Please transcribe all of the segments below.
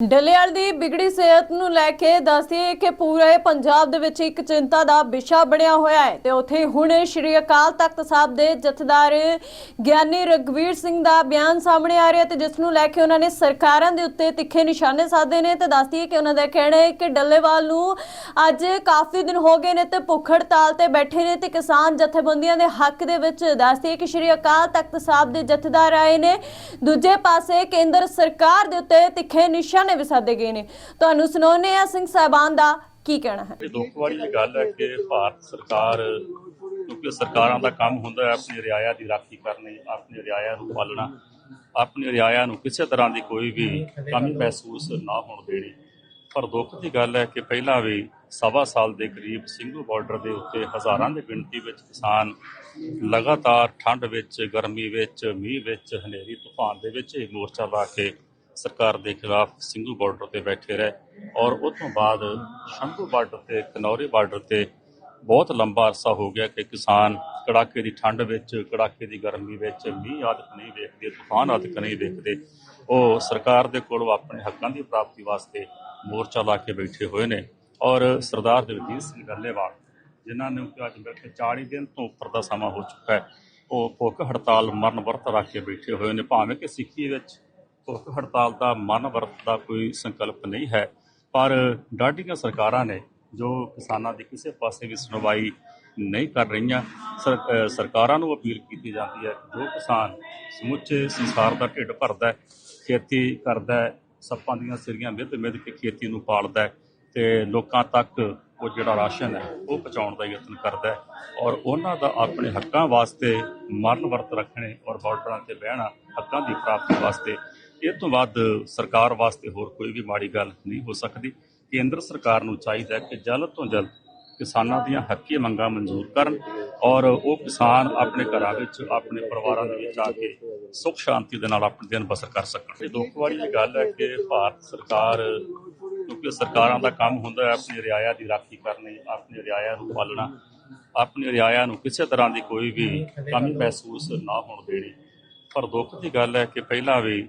ਡੱਲੇਵਾਲ ਦੀ ਬਿਗੜੀ ਸਿਹਤ ਨੂੰ ਲੈ ਕੇ ਦੱਸਦੀਏ ਕਿ ਪੂਰੇ ਪੰਜਾਬ ਦੇ ਵਿੱਚ ਇੱਕ ਚਿੰਤਾ ਦਾ ਵਿਸ਼ਾ ਬਣਿਆ ਹੋਇਆ ਹੈ ਤੇ ਉੱਥੇ ਹੁਣ ਸ਼੍ਰੀ ਅਕਾਲ ਤਖਤ ਸਾਹਿਬ ਦੇ ਜਥੇਦਾਰ ਗਿਆਨੀ ਰਗਵੀਰ ਸਿੰਘ ਦਾ ਬਿਆਨ ਸਾਹਮਣੇ ਆ ਰਿਹਾ ਤੇ ਜਿਸ ਨੂੰ ਲੈ ਕੇ ਉਹਨਾਂ ਨੇ ਸਰਕਾਰਾਂ ਦੇ ਉੱਤੇ ਤਿੱਖੇ ਨਿਸ਼ਾਨੇ ਸਾਧੇ ਨੇ ਤੇ ਦੱਸਦੀਏ ਕਿ ਉਹਨਾਂ ਦਾ ਕਹਿਣਾ ਹੈ ਕਿ ਡੱਲੇਵਾਲ ਨੂੰ ਅੱਜ ਕਾਫੀ ਦਿਨ ਹੋ ਗਏ ਨੇ ਤੇ ਭੁੱਖ ਹੜਤਾਲ ਤੇ ਬੈਠੇ ਨੇ ਤੇ ਕਿਸਾਨ ਜਥੇਬੰਦੀਆਂ ਦੇ ਹੱਕ ਦੇ ਵਿੱਚ ਦੱਸਦੀ ਹੈ ਕਿ ਸ਼੍ਰੀ ਅਕਾਲ ਤਖਤ ਸਾਹਿਬ ਦੇ ਜਥੇਦਾਰ ਆਏ ਨੇ। ਦੂਜੇ ਪਾਸੇ ਕੇਂਦਰ ਸਰਕਾਰ ਦੇ ਉੱਤੇ ਤਿੱਖੇ ਨਿਸ਼ਾਨੇ ਵੀ ਸਾਧੇ ਗਏ ਨੇ। ਤੁਹਾਨੂੰ ਸੁਣਾਉਂਦੇ ਆ ਸਿੰਘ ਸਾਹਿਬਾਨ ਦਾ ਕੀ ਕਹਿਣਾ ਹੈ। ਇਹ ਦੁੱਖ ਵਾਲੀ ਗੱਲ ਹੈ ਕਿ ਭਾਰਤ ਸਰਕਾਰ, ਕਿਉਂਕਿ ਸਰਕਾਰਾਂ ਦਾ ਕੰਮ ਹੁੰਦਾ ਹੈ ਆਪਣੀ ਰਿਆਇਆ ਦੀ ਰਾਖੀ ਕਰਨੀ, ਆਪਣੀ ਰਿਆਇਆ ਨੂੰ ਪਾਲਣਾ, ਆਪਣੀ ਰਿਆਇਆ ਨੂੰ ਕਿਸੇ ਤਰ੍ਹਾਂ ਦੀ ਕੋਈ ਵੀ ਕਮੀ ਮਹਿਸੂਸ ਨਾ ਹੋਣ ਦੇਣੀ। ਪਰ ਦੁੱਖ ਦੀ ਗੱਲ ਹੈ ਕਿ ਪਹਿਲਾਂ ਵੀ ਸਵਾ ਸਾਲ ਦੇ ਕਰੀਬ ਸਿੰਘੂ ਬਾਰਡਰ ਦੇ ਉੱਤੇ ਹਜ਼ਾਰਾਂ ਦੀ ਗਿਣਤੀ ਵਿੱਚ ਕਿਸਾਨ ਲਗਾਤਾਰ ਠੰਡ ਵਿੱਚ, ਗਰਮੀ ਵਿੱਚ, ਮੀਂਹ ਵਿੱਚ, ਹਨੇਰੀ, ਤੂਫਾਨ ਦੇ ਵਿੱਚ ਇਹ ਮੋਰਚਾ ਲਾ ਕੇ ਸਰਕਾਰ ਦੇ ਖਿਲਾਫ ਸਿੰਘੂ ਬਾਰਡਰ ਤੇ ਬੈਠੇ ਰਹੇ ਔਰ ਉਸ ਤੋਂ ਬਾਅਦ ਸ਼ੰਭੂ ਬਾਰਡਰ ਤੇ, ਕਨੌਰੀ ਬਾਰਡਰ ਤੇ ਬਹੁਤ ਲੰਬਾ ਅਰਸਾ ਹੋ ਗਿਆ ਕਿ ਕਿਸਾਨ ਕੜਾਕੇ ਦੀ ਠੰਡ ਵਿੱਚ, ਕੜਾਕੇ ਦੀ ਗਰਮੀ ਵਿੱਚ, ਮੀਂਹ ਆਦਿਕ ਨਹੀਂ ਵੇਖਦੇ, ਤੂਫਾਨ ਆਦਿਕ ਨਹੀਂ ਵੇਖਦੇ, ਉਹ ਸਰਕਾਰ ਦੇ ਕੋਲ ਆਪਣੇ ਹੱਕਾਂ ਦੀ ਪ੍ਰਾਪਤੀ ਵਾਸਤੇ ਮੋਰਚਾ ਲਾ ਕੇ ਬੈਠੇ ਹੋਏ ਨੇ ਔਰ ਸਰਦਾਰ ਦਲਜੀਤ ਸਿੰਘ ਡੱਲੇਵਾਲ, ਜਿਨ੍ਹਾਂ ਨੇ ਕਿ ਅੱਜ ਬੈਠੇ 40 ਦਿਨ ਤੋਂ ਉੱਪਰ ਦਾ ਸਮਾਂ ਹੋ ਚੁੱਕਾ ਹੈ, ਉਹ ਭੁੱਖ ਹੜਤਾਲ ਮਰਨ ਵਰਤ ਰੱਖ ਕੇ ਬੈਠੇ ਹੋਏ ਨੇ, ਭਾਵੇਂ ਕਿ ਸਿੱਖੀ ਵਿੱਚ ਭੁੱਖ ਹੜਤਾਲ ਦਾ ਮਨ ਵਰਤ ਦਾ ਕੋਈ ਸੰਕਲਪ ਨਹੀਂ ਹੈ। ਪਰ ਡਾਢੀਆਂ ਸਰਕਾਰਾਂ ਨੇ ਜੋ ਕਿਸਾਨਾਂ ਦੀ ਕਿਸੇ ਪਾਸੇ ਵੀ ਸੁਣਵਾਈ ਨਹੀਂ ਕਰ ਰਹੀਆਂ, ਸਰ- ਸਰਕਾਰਾਂ ਨੂੰ ਅਪੀਲ ਕੀਤੀ ਜਾਂਦੀ ਹੈ ਕਿ ਜੋ ਕਿਸਾਨ ਸਮੁੱਚੇ ਸੰਸਾਰ ਦਾ ਢਿੱਡ ਭਰਦਾ ਖੇਤੀ ਕਰਦਾ ਸੱਪਾਂ ਦੀਆਂ ਸਿਰੀਆਂ ਮਿੱਧ ਮਿੱਧ ਕੇ ਖੇਤੀ ਨੂੰ ਪਾਲਦਾ ਹੈ ਤੇ ਲੋਕਾਂ ਤੱਕ ਉਹ ਜਿਹੜਾ ਰਾਸ਼ਨ ਹੈ, ਉਹ ਪਹੁੰਚਾਉਣ ਦਾ ਯਤਨ ਕਰਦਾ ਔਰ ਉਹਨਾਂ ਦਾ ਆਪਣੇ ਹੱਕਾਂ ਵਾਸਤੇ ਮਰਨ ਵਰਤ ਰੱਖਣੇ ਔਰ ਬਾਰਡਰਾਂ ਤੇ ਬਹਿਣਾ ਹੱਕਾਂ ਦੀ ਪ੍ਰਾਪਤੀ ਵਾਸਤੇ ਇਹ ਤੋਂ ਵੱਧ ਸਰਕਾਰ ਵਾਸਤੇ ਹੋਰ ਕੋਈ ਵੀ ਮਾੜੀ ਗੱਲ ਨਹੀਂ ਹੋ ਸਕਦੀ। ਕੇਂਦਰ ਸਰਕਾਰ ਨੂੰ ਚਾਹੀਦਾ ਹੈ ਕਿ ਜਲਦ ਤੋਂ ਜਲਦ ਕਿਸਾਨਾਂ ਦੀਆਂ ਹੱਕੀ ਮੰਗਾਂ ਮਨਜ਼ੂਰ ਕਰਨ ਔਰ ਉਹ ਕਿਸਾਨ ਆਪਣੇ ਘਰਾਂ ਵਿੱਚ, ਆਪਣੇ ਪਰਿਵਾਰਾਂ ਦੇ ਵਿੱਚ ਆ ਕੇ ਸੁੱਖ ਸ਼ਾਂਤੀ ਦੇ ਨਾਲ ਆਪਣੇ ਦਿਨ ਬਸਰ ਕਰ ਸਕਣ। ਇਹ ਦੁੱਖ ਵਾਲੀ ਇਹ ਗੱਲ ਹੈ ਕਿ ਭਾਰਤ ਸਰਕਾਰ, ਕਿਉਂਕਿ ਸਰਕਾਰਾਂ ਦਾ ਕੰਮ ਹੁੰਦਾ ਹੈ ਆਪਣੀ ਰਿਆਇਆ ਦੀ ਰਾਖੀ ਕਰਨੀ, ਆਪਣੀ ਰਿਆਇਆ ਨੂੰ ਪਾਲਣਾ, ਆਪਣੀ ਰਿਆਇਆ ਨੂੰ ਕਿਸੇ ਤਰ੍ਹਾਂ ਦੀ ਕੋਈ ਵੀ ਕਮੀ ਮਹਿਸੂਸ ਨਾ ਹੋਣ ਦੇਣੀ। ਪਰ ਦੁੱਖ ਦੀ ਗੱਲ ਹੈ ਕਿ ਪਹਿਲਾਂ ਵੀ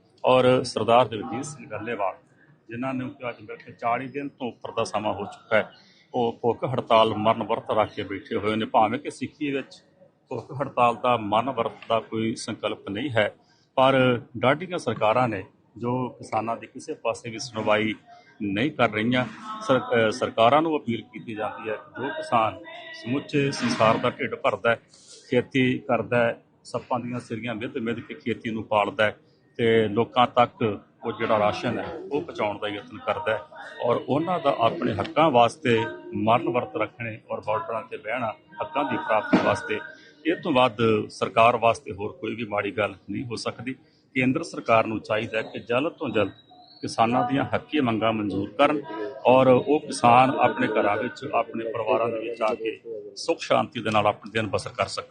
ਔਰ ਸਰਦਾਰ ਦਲਜੀਤ ਸਿੰਘ ਡੱਲੇਵਾਲ, ਜਿਨ੍ਹਾਂ ਨੇ ਕਿ ਅੱਜ ਬੈਠੇ 40 ਦਿਨ ਤੋਂ ਉੱਪਰ ਦਾ ਸਮਾਂ ਹੋ ਚੁੱਕਾ ਹੈ। ਉਹ ਭੁੱਖ ਹੜਤਾਲ ਮਰਨ ਵਰਤ ਰੱਖ ਕੇ ਬੈਠੇ ਹੋਏ ਨੇ। ਭਾਵੇਂ ਕਿ ਸਿੱਖੀ ਵਿੱਚ ਭੁੱਖ ਹੜਤਾਲ ਦਾ ਮਰਨ ਵਰਤ ਦਾ ਕੋਈ ਸੰਕਲਪ ਨਹੀਂ ਹੈ, ਪਰ ਡਾਢੀਆਂ ਸਰਕਾਰਾਂ ਨੇ, ਜੋ ਕਿਸਾਨਾਂ ਦੀ ਕਿਸੇ ਪਾਸੇ ਵੀ ਸੁਣਵਾਈ ਨਹੀਂ ਕਰ ਰਹੀਆਂ ਸਰਕਾਰਾਂ ਨੂੰ ਅਪੀਲ ਕੀਤੀ ਜਾਂਦੀ ਹੈ ਕਿ ਜੋ ਕਿਸਾਨ ਸਮੁੱਚੇ ਸੰਸਾਰ ਦਾ ਢਿੱਡ ਭਰਦਾ ਹੈ, ਖੇਤੀ ਕਰਦਾ ਹੈ, ਸੱਪਾਂ ਦੀਆਂ ਸਿਰੀਆਂ ਮਿੱਧ ਮਿੱਧ ਕੇ ਖੇਤੀ ਨੂੰ ਪਾਲਦਾ ਹੈ ਤੇ ਲੋਕਾਂ ਤੱਕ ਉਹ ਜਿਹੜਾ ਰਾਸ਼ਨ ਹੈ, ਉਹ ਪਹੁੰਚਾਉਣ ਦਾ ਯਤਨ ਕਰਦਾ ਹੈ ਔਰ ਉਹਨਾਂ ਦਾ ਆਪਣੇ ਹੱਕਾਂ ਵਾਸਤੇ ਮਰਨ ਵਰਤ ਰੱਖਣੇ ਔਰ ਬਾਰਡਰਾਂ ਤੇ ਬਹਿਣਾ ਹੱਕਾਂ ਦੀ ਪ੍ਰਾਪਤੀ ਵਾਸਤੇ, ਇਹ ਤੋਂ ਵੱਧ ਸਰਕਾਰ ਵਾਸਤੇ ਹੋਰ ਕੋਈ ਵੀ ਮਾੜੀ ਗੱਲ ਨਹੀਂ ਹੋ ਸਕਦੀ। ਕੇਂਦਰ ਸਰਕਾਰ ਨੂੰ ਚਾਹੀਦਾ ਹੈ ਕਿ ਜਲਦ ਤੋਂ ਜਲਦ ਕਿਸਾਨਾਂ ਦੀਆਂ ਹੱਕੀ ਮੰਗਾਂ ਮਨਜ਼ੂਰ ਕਰਨ ਔਰ ਉਹ ਕਿਸਾਨ ਆਪਣੇ ਘਰਾਂ ਵਿੱਚ, ਆਪਣੇ ਪਰਿਵਾਰਾਂ ਦੇ ਵਿੱਚ ਆ ਕੇ ਸੁੱਖ ਸ਼ਾਂਤੀ ਦੇ ਨਾਲ ਆਪਣੇ ਦਿਨ ਬਸਰ ਕਰ ਸਕਣ।